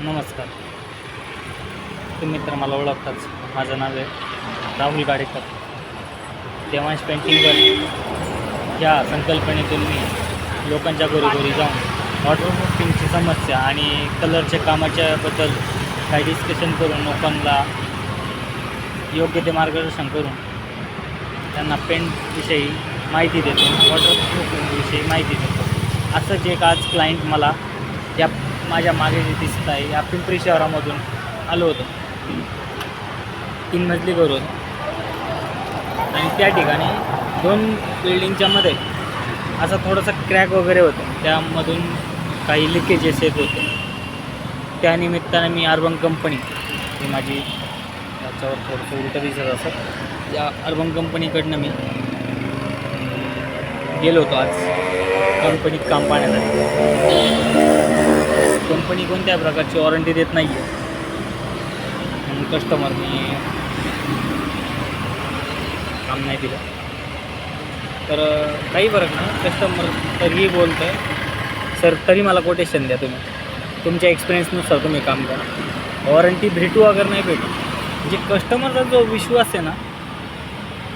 नमस्कार. तुम्ही तर मला ओळखताच. माझं नाव आहे राहुल गाडेकर. देवांश पेंटिंगवर या संकल्पनेतून मी लोकांच्या घरोघरी जाऊन वॉटरप्रूफिंगची समस्या आणि कलरच्या कामाच्याबद्दल काही डिस्कशन करून लोकांना योग्य ते मार्गदर्शन करून त्यांना पेंटविषयी माहिती देतो वॉटरप्रूफिंगविषयी माहिती देतो. असंच एक आज क्लायंट मला या माझ्या मागे जे दिसत आहे या पिंपरी शहरामधून आलो होतो. तीन मजली करून आणि त्या ठिकाणी दोन बिल्डिंगच्या मध्ये असा थोडासा क्रॅक वगैरे होतं. त्यामधून काही लिकेजेस येत होते. त्यानिमित्ताने मी अर्बन कंपनी ही माझी त्याच्यावर थोडंसं उलटं दिसत असत या अर्बन कंपनीकडनं मी गेलो होतो आज. कंपनीत काम पाहण्यासाठी. कंपनी कोणत्या प्रकारची वॉरंटी देत नाही आहे म्हणून कस्टमरनी काम नाही दिलं. तर काही फरक नाही. कस्टमर तरीही बोलतं आहे सर तरी मला कोटेशन द्या तुम्ही. तुमच्या एक्सपिरियन्सनुसार तुम्ही काम करा. वॉरंटी भेटू अगर नाही भेटू म्हणजे कस्टमरचा जो विश्वास आहे ना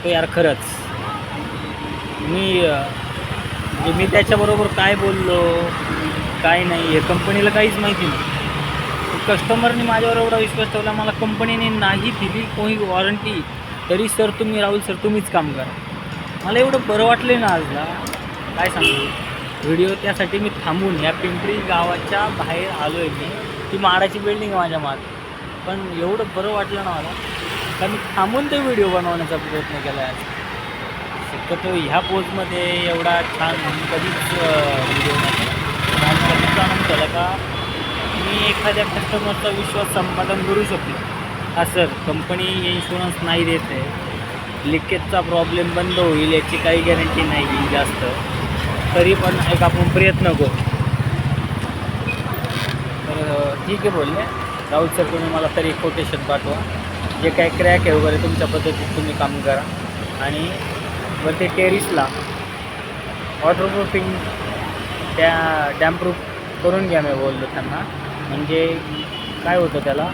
तो यार खरंच. मी म्हणजे मी त्याच्याबरोबर काय बोललो? काय नाही आहे कंपनीला काहीच माहिती नाही. कस्टमरने माझ्यावर एवढा विश्वास ठेवला मला कंपनीने नाही दिली कोणी वॉरंटी तरी सर तुम्ही राहुल सर तुम्हीच काम करा. मला एवढं बरं वाटलं ना आजला. काय सांगू? व्हिडिओ त्यासाठी मी थांबून या पिंपरी गावाच्या बाहेर आलो आहे मी. ती माडाची बिल्डिंग आहे माझ्या माग. पण एवढं बरं वाटलं ना मला. तर मी थांबून ते व्हिडिओ बनवण्याचा प्रयत्न केला आहे शक्यतो ह्या पोजमध्ये एवढा छान कधीच व्हिडिओ नाही आणि आज मला केलं का मी एखाद्या कस्टमरचा विश्वास संपादन करू शकतो. हा सर कंपनी इन्शुरन्स नाही देत आहे. लिकेजचा प्रॉब्लेम बंद होईल याची काही गॅरंटी नाही जास्त. तरी पण एक आपण प्रयत्न करू. तर ठीक आहे बोलले. राहुल सर तुम्ही मला तरी कोटेशन पाठवा. जे काय क्रॅक आहे वगैरे तुमच्या पद्धतीत तुम्ही काम करा. आणि वरती टेरिसला वॉटरप्रूफिंग त्या डॅमप्रूफ करून घ्या मी बोललो त्यांना. म्हणजे काय होतं त्याला?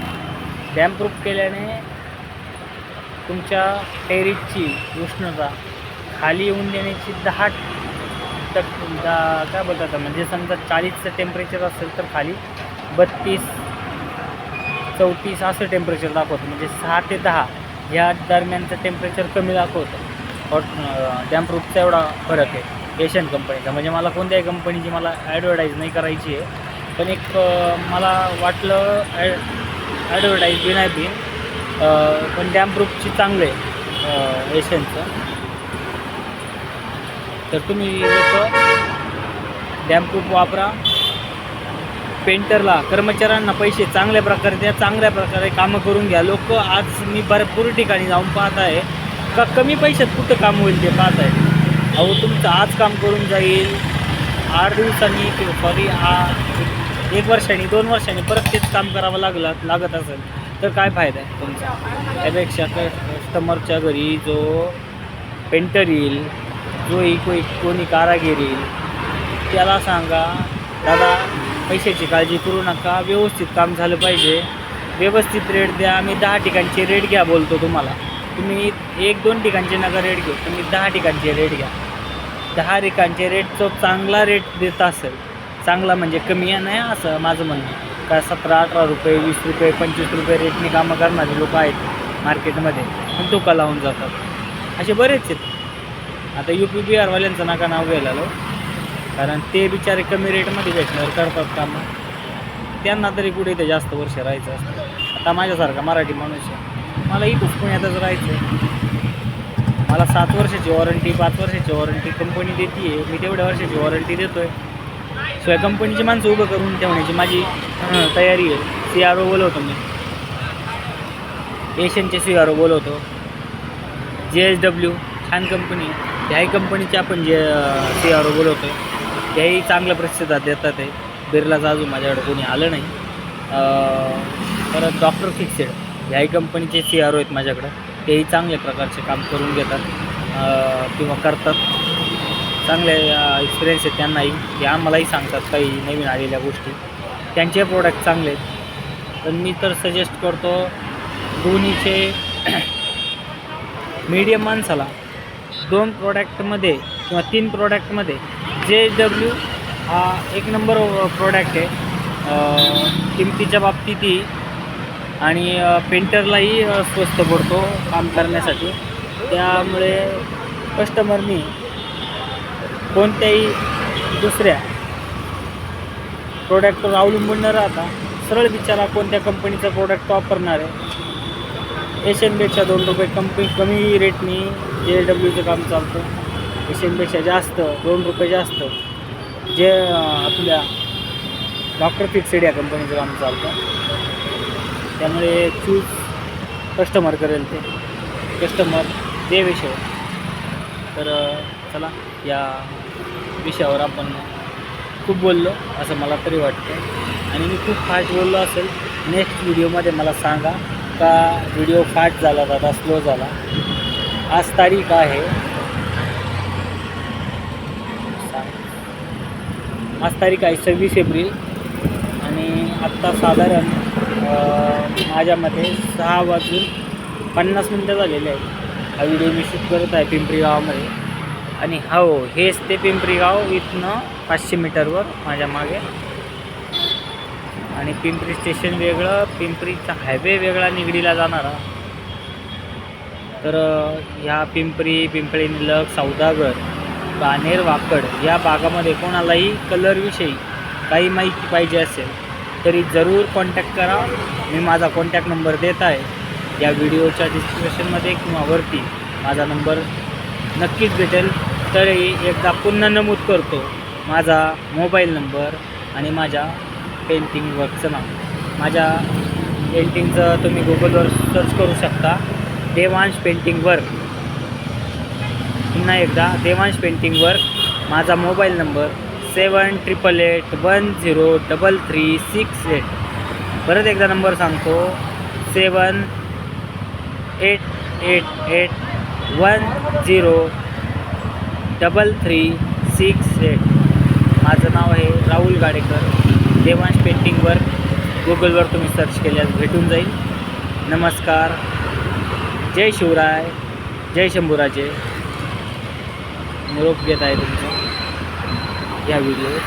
डॅमप्रूफ केल्याने तुमच्या टेरिसची उष्णता खाली येऊन देण्याची दहा टक दहा काय बोलतात म्हणजे समजा चाळीसचं टेम्परेचर असेल तर खाली बत्तीस चौतीस असं टेम्परेचर दाखवतं. म्हणजे सहा ते दहा या दरम्यानचं टेम्परेचर कमी दाखवतं. हॉट डॅमप्रूफचा एवढा फरक आहे. एशियन कंपनीचा म्हणजे मला कोणत्याही कंपनीची मला ॲडव्हर्टाईज नाही करायची आहे. पण एक मला वाटलं ॲड ॲडव्हर्टाईज बी नाही बी पण डॅमप्रूफची चांगलं आहे एशियनचं तर तुम्ही लोक डॅमप्रूफ वापरा. पेंटरला कर्मचाऱ्यांना पैसे चांगल्या प्रकारे द्या चांगल्या प्रकारे कामं करून घ्या. लोक आज मी भरपूर ठिकाणी जाऊन पाहत आहे. का कमी पैशात कुठं काम होईल ते पाहत आहे. अहो तुमचं आज काम करून जाईल. आठ दिवसांनी किंवा सॉरी आ एक वर्षाने दोन वर्षांनी परत तेच काम करावं लागलं लागत असेल तर काय फायदा आहे तुमचा? त्यापेक्षा कस्टमरच्या घरी जो पेंटर येईल जो एक कोई कोणी कारागीर येईल त्याला सांगा दादा पैशाची काळजी करू नका व्यवस्थित काम झालं पाहिजे. व्यवस्थित रेट द्या आम्ही दहा ठिकाणचे रेट घ्या बोलतो तुम्हाला. तुम्ही एक दोन ठिकाणचे नका रेट घेऊ. तुम्ही दहा ठिकाणचे रेट घ्या. दहा ठिकाणचे रेट जो चांगला रेट देत असेल चांगला म्हणजे कमी आहे नाही असं माझं म्हणणं. का सतरा अठरा रुपये वीस रुपये पंचवीस रुपये रेटने कामं करणारे लोक आहेत मार्केटमध्ये पण तो लावून जातात. असे बरेच आहेत. आता यू पी बी आरवाल्यांचं नका नाव घ्यायला आलो कारण ते बिचारे कमी रेटमध्ये भेटणार करतात कामं. त्यांना तरी कुठे ते जास्त वर्ष राहायचं असतं. आता माझ्यासारखा मराठी माणूस आहे. मला इथंच पुण्यातच राहायचं आहे मला सात वर्षाची वॉरंटी पाच वर्षाची वॉरंटी कंपनी देते आहे मी तेवढ्या वर्षाची वॉरंटी देतो आहे शिवाय कंपनीची माणसं उभं करून ठेवण्याची माझी तयारी आहे. सी आर ओ बोलवतो मी. एशियनचे सी आर ओ बोलवतो. जे एस डब्ल्यू छान कंपनी ह्याही कंपनीचे आपण जे सी आर ओ बोलवतो त्याही चांगल्या प्रतिसाद देतात आहे बिर्लाचं अजून माझ्याकडे कोणी आलं नाही. परत डॉक्टर फिक्सेड ह्याही कंपनीचे सी आर ओ आहेत माझ्याकडं. तेही चांगल्या प्रकारचे काम करून घेतात किंवा करतात. चांगले एक्सपिरियन्स आहेत त्यांनाही. ते आम्हालाही सांगतात काही नवीन आलेल्या गोष्टी. त्यांचे प्रोडक्ट चांगले आहेत. पण मी तर सजेस्ट करतो दोन्हीचे मीडियम माणसाला दोन प्रोडक्टमध्ये किंवा तीन प्रोडक्टमध्ये जे डब्ल्यू हा एक नंबर प्रोडक्ट आहे. किमतीच्या बाबतीतही आणि पेंटरलाही स्वस्त पडतो काम करण्यासाठी. त्यामुळे कस्टमरनी कोणत्याही दुसऱ्या प्रोडक्टवर अवलंबून न राहता सरळ विचारा कोणत्या कंपनीचा प्रोडक्ट वापरणार आहे. एशियनपेक्षा दोन रुपये कंपनी कमी रेटनी जे डब्ल्यूचं काम चालतं. एशियनपेक्षा जास्त दोन रुपये जास्त. जे आपल्या डॉक्टर फिक्सेड या कंपनीचं काम चालतं. त्यामुळे चूज कस्टमर करेल ते. कस्टमर दे विषय. तर चला या विषयावर आपण खूप बोललो असं मला तरी वाटतं आणि मी खूप फास्ट बोललो असेल नेक्स्ट व्हिडिओमध्ये मला सांगा का व्हिडिओ फास्ट झाला दादा स्लो झाला. आज तारीख आहे. सांग. आज तारीख आहे सव्वीस एप्रिल. आणि आत्ता साधारण माझ्या माझ्यामध्ये सहा वाजून पन्नास मिनटं झालेले आहेत. हा व्हिडिओ मी शूट करत आहे पिंपरी गावामध्ये. आणि हो हेच ते पिंपरी गाव इथनं पाचशे मीटरवर माझ्या मागे. आणि पिंपरी स्टेशन वेगळं पिंपरीचा हायवे वेगळा निगडीला जाणारा. तर ह्या पिंपरी पिंपळी निलक सौदागर बानेर वाकड या भागामध्ये कोणालाही कलरविषयी काही माहिती पाहिजे असेल तरी जरूर कॉन्टॅक्ट करा. मी माझा कॉन्टॅक्ट नंबर देत आहे. या व्हिडिओच्या डिस्क्रिप्शनमध्ये किंवा वरती माझा नंबर नक्कीच भेटेल. तरी एकदा पुन्हा नमूद करतो. माझा मोबाईल नंबर आणि माझ्या पेंटिंग वर्कचं नाव. माझ्या पेंटिंगचं तुम्ही गुगलवर सर्च करू शकता. देवांश पेंटिंग वर्क पुन्हा एकदा देवांश पेंटिंग वर्क माझा mobile number seven triple eight one zero double three six eight. परत एकदा नंबर सांगतो. Seven eight eight eight one zero double three six eight. माझं नाव आहे राहुल गाडेकर. देवांश पेंटिंगवर गुगलवर तुम्ही सर्च केल्यास भेटून जाईल. नमस्कार. जय शिवराय. जय शंभूराजे. निरोप घेत आहे तुमचा. या व्हिडिओ